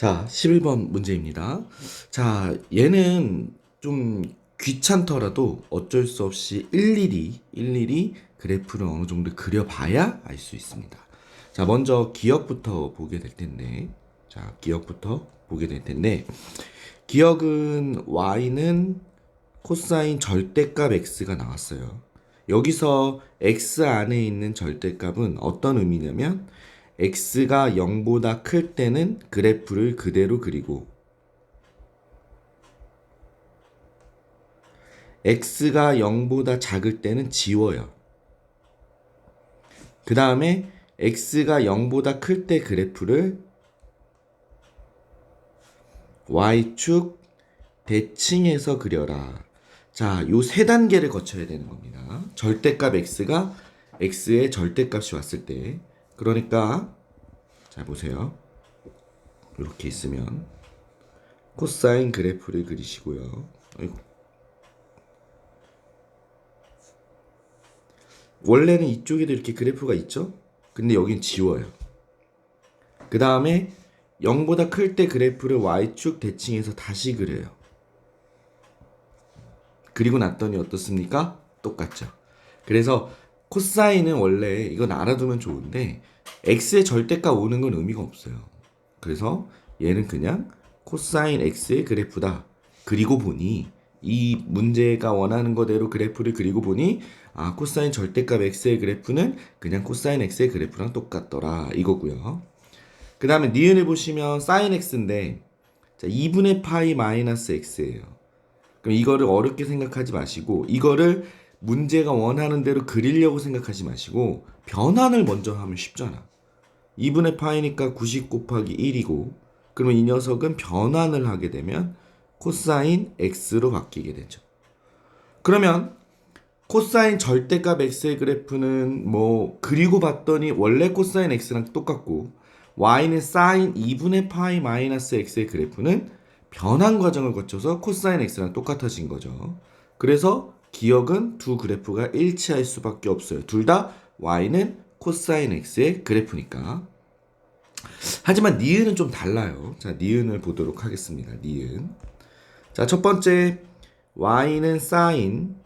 자, 11번 문제입니다. 자, 얘는 좀 귀찮더라도 어쩔 수 없이 일일이, 일일이 그래프를 어느 정도 그려봐야 알 수 있습니다. 자, 먼저 기억부터 보게 될 텐데, 자, 기억부터 보게 될 텐데, 기억은 y는 코사인 절대값 x가 나왔어요. 여기서 x 안에 있는 절대값은 어떤 의미냐면 x가 0보다 클 때는 그래프를 그대로 그리고 x가 0보다 작을 때는 지워요. 그 다음에 x가 0보다 클 때 그래프를 y축 대칭해서 그려라. 자, 요 세 단계를 거쳐야 되는 겁니다. 절대값 x가 x의 절대값이 왔을 때 그러니까 자 보세요. 이렇게 있으면 코사인 그래프를 그리시고요. 아이고. 원래는 이쪽에도 이렇게 그래프가 있죠? 근데 여긴 지워요. 그 다음에 0보다 클 때 그래프를 y축 대칭해서 다시 그려요. 그리고 났더니 어떻습니까? 똑같죠. 그래서 코사인은 원래 이건 알아두면 좋은데 x의 절대값 오는 건 의미가 없어요. 그래서 얘는 그냥 코사인 x의 그래프다. 그리고 보니 이 문제가 원하는 거대로 그래프를 그리고 보니 아 코사인 절대값 x의 그래프는 그냥 코사인 x의 그래프랑 똑같더라 이거고요. 그 다음에 니은을 보시면 사인 x인데 자 2분의 파이 마이너스 x예요. 그럼 이거를 어렵게 생각하지 마시고 이거를 문제가 원하는 대로 그리려고 생각하지 마시고 변환을 먼저 하면 쉽잖아. 2분의 파이니까 90 곱하기 1이고 그러면 이 녀석은 변환을 하게 되면 코사인 x로 바뀌게 되죠. 그러면 코사인 절대값 x의 그래프는 뭐 그리고 봤더니 원래 코사인 x랑 똑같고 y는 사인 2분의 파이 마이너스 x의 그래프는 변환 과정을 거쳐서 코사인 x랑 똑같아진 거죠. 그래서 기억은 두 그래프가 일치할 수밖에 없어요. 둘 다 y는 코사인 x의 그래프니까. 하지만 니은은 좀 달라요. 자, 니은을 보도록 하겠습니다. 니은. 자, 첫 번째 y는 사인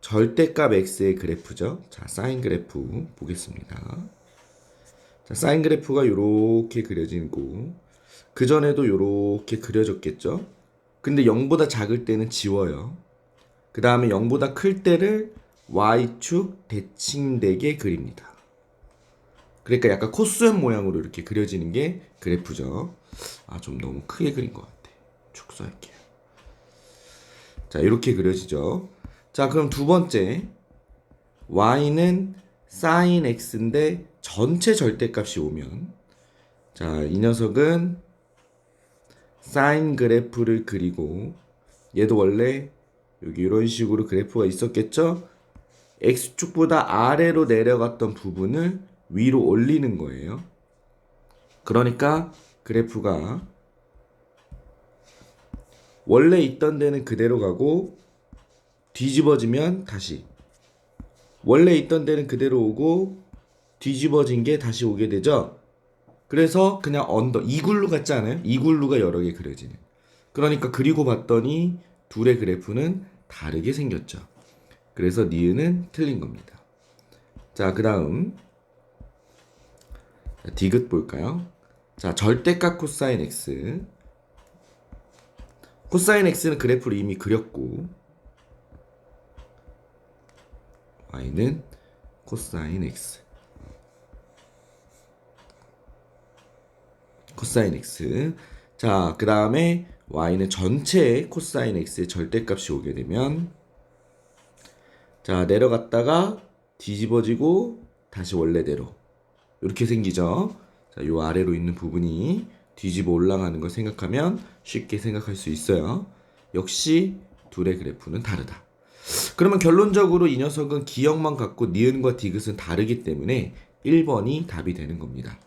절대값 x의 그래프죠. 자, 사인 그래프 보겠습니다. 자, 사인 그래프가 이렇게 그려지고 그 전에도 이렇게 그려졌겠죠. 근데 0보다 작을 때는 지워요. 그 다음에 0보다 클 때를 y축 대칭되게 그립니다. 그러니까 약간 코스염 모양으로 이렇게 그려지는 게 그래프죠. 아, 좀 너무 크게 그린 것 같아. 축소할게요. 자, 이렇게 그려지죠. 자, 그럼 두 번째. y는 sin x인데 전체 절대값이 오면 자, 이 녀석은 사인 그래프를 그리고 얘도 원래 여기 이런 식으로 그래프가 있었겠죠? x축보다 아래로 내려갔던 부분을 위로 올리는 거예요. 그러니까 그래프가 원래 있던 데는 그대로 가고 뒤집어지면 다시 원래 있던 데는 그대로 오고 뒤집어진 게 다시 오게 되죠. 그래서 그냥 언더 이글루 같지 않아요? 이글루가 여러 개 그려지는. 그러니까 그리고 봤더니 둘의 그래프는 다르게 생겼죠. 그래서 니은은 틀린 겁니다. 자, 그 다음 디귿 볼까요? 자, 절대값 코사인 x. 코사인 x는 그래프를 이미 그렸고 y는 코사인 x. 코사인 x. 자, 그 다음에 y는 전체 코사인 x의 절대값이 오게 되면 자, 내려갔다가 뒤집어지고 다시 원래대로 이렇게 생기죠. 자, 요 아래로 있는 부분이 뒤집어 올라가는 걸 생각하면 쉽게 생각할 수 있어요. 역시 둘의 그래프는 다르다. 그러면 결론적으로 이 녀석은 기억만 갖고 니은과 디귿은 다르기 때문에 1번이 답이 되는 겁니다.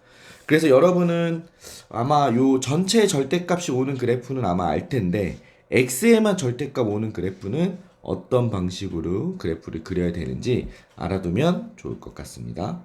그래서 여러분은 아마 요 전체 절대값이 오는 그래프는 아마 알 텐데 x에만 절대값 오는 그래프는 어떤 방식으로 그래프를 그려야 되는지 알아두면 좋을 것 같습니다.